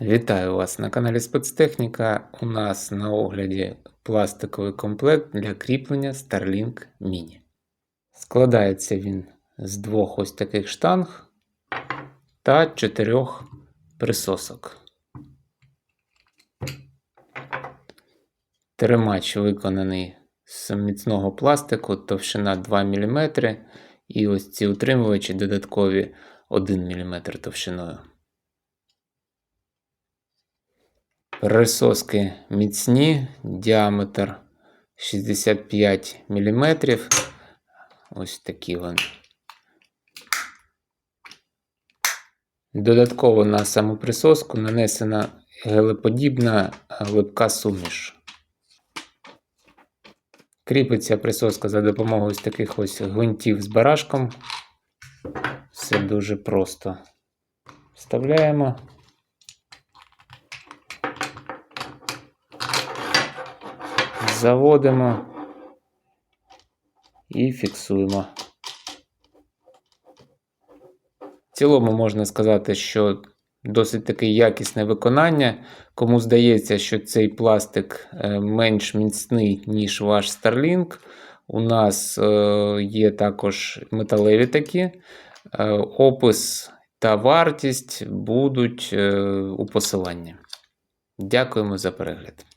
Вітаю вас на каналі Спецтехніка. У нас на огляді пластиковий комплект для кріплення Starlink Mini. Складається він з двох ось таких штанг та чотирьох присосок. Тримач виконаний з міцного пластику, товщина 2 мм, і ось ці утримувачі додаткові 1 мм товщиною. Присоски міцні, діаметр 65 мм. Ось такі вони. Додатково на саму присоску нанесена гелеподібна липка суміш. Кріпиться присоска за допомогою ось таких ось гвинтів з барашком. Все дуже просто. Вставляємо. Заводимо і фіксуємо. В цілому можна сказати, що досить таке якісне виконання. Кому здається, що цей пластик е, менш міцний, ніж ваш Starlink, у нас е, є також металеві такі. Е, опис та вартість будуть у посиланні. Дякуємо за перегляд.